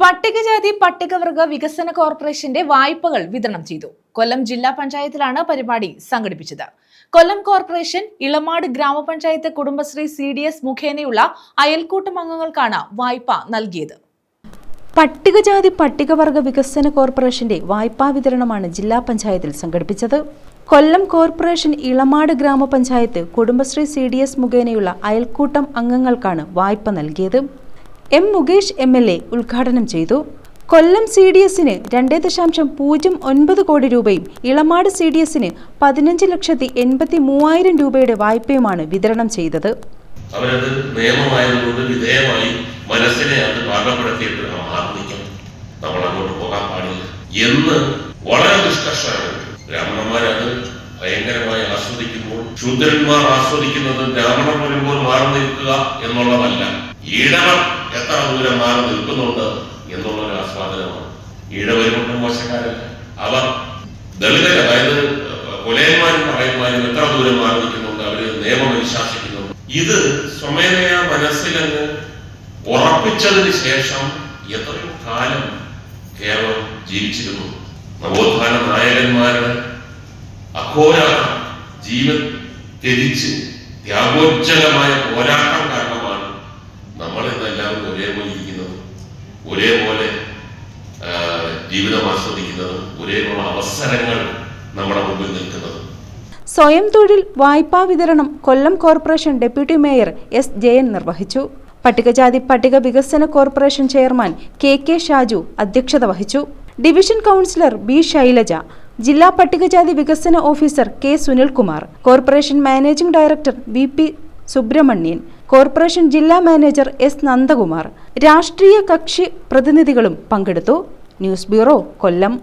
പട്ടികജാതി പട്ടികവർഗ വികസന കോർപ്പറേഷന്റെ വായ്പകൾ വിതരണം ചെയ്തു. കൊല്ലം ജില്ലാ പഞ്ചായത്തിലാണ് പരിപാടി സംഘടിപ്പിച്ചത്. കൊല്ലം കോർപ്പറേഷൻ ഇളമാട് ഗ്രാമപഞ്ചായത്ത് കുടുംബശ്രീ സി ഡി എസ് മുഖേനയുള്ള അയൽക്കൂട്ടം അംഗങ്ങൾക്കാണ് വായ്പ നൽകിയത്. പട്ടികജാതി പട്ടികവർഗ വികസന കോർപ്പറേഷന്റെ വായ്പാ വിതരണമാണ് ജില്ലാ പഞ്ചായത്തിൽ സംഘടിപ്പിച്ചത്. കൊല്ലം കോർപ്പറേഷൻ ഇളമാട് ഗ്രാമപഞ്ചായത്ത് കുടുംബശ്രീ സി മുഖേനയുള്ള അയൽക്കൂട്ടം അംഗങ്ങൾക്കാണ് വായ്പ നൽകിയത്. M Mukesh M L A ഉദ്ഘാടനം ചെയ്തു. കൊല്ലം സി ഡി എസിന് രണ്ടേ ദശാംശം പൂജ്യം ഒൻപത് കോടി രൂപയും ഇളമാട് സി ഡി എസിന് പതിനഞ്ച് ലക്ഷത്തി എൺപത്തി മൂവായിരം രൂപയുടെ വായ്പയുമാണ് വിതരണം ചെയ്തത്. എന്ന് വളരെ ദുഷ്കർഷമാണ് ബ്രാഹ്മണന്മാരത് ഭയങ്കരമായി ആസ്വദിക്കുമ്പോൾ ശൂദ്രന്മാർ ആസ്വദിക്കുന്നത് ബ്രാഹ്മണർ വരുമ്പോൾ മാറി നിൽക്കുക എന്നുള്ളതല്ല. ഈഴവർ എത്ര ദൂരം മാറി നിൽക്കുന്നുണ്ട് എന്നുള്ളൊരു ആസ്വാദനമാണ്. ഈഴവരും മോശക്കാരല്ല. അവർ ദളിതർ അതായത് കൊലയന്മാരും പറയന്മാരും എത്ര ദൂരം മാറി നിൽക്കുന്നുണ്ട് അവർ നിയമം അനുശാസിക്കുന്നുണ്ട് ഇത് സ്വമേധയാ മനസ്സിലങ്ങ് ഉറപ്പിച്ചതിന് ശേഷം എത്രയോ കാലം കേരളം ജീവിച്ചിരുന്നു. നവോത്ഥാന നായകന്മാരുടെ അഘോരാട്ടം ജീവൻ ത്യജിച്ച് ത്യാഗോജ്ജലമായ പോരാട്ടം കാരണമാണ് നമ്മൾ ഇന്നെല്ലാവരും ഒരേപോലെ ഇരിക്കുന്നത് ഒരേപോലെ ജീവിതം ആസ്വദിക്കുന്നതും ഒരേപോലെ അവസരങ്ങൾ നമ്മുടെ മുമ്പിൽ നിൽക്കുന്നതും. സ്വയം തൊഴിൽ വായ്പാ വിതരണം Kollam corporation deputy mayor S Jayan നിർവഹിച്ചു. പട്ടികജാതി പട്ടിക വികസന corporation chairman K K Shaju അധ്യക്ഷത വഹിച്ചു. ഡിവിഷൻ കൗൺസിലർ ബി ശൈലജ ജില്ലാ പട്ടികജാതി വികസന officer K Sunilkumar corporation managing director V P Subrahmanyan corporation ജില്ലാ മാനേജർ എസ് നന്ദകുമാർ രാഷ്ട്രീയ കക്ഷി പ്രതിനിധികളും പങ്കെടുത്തു. News bureau Kollam.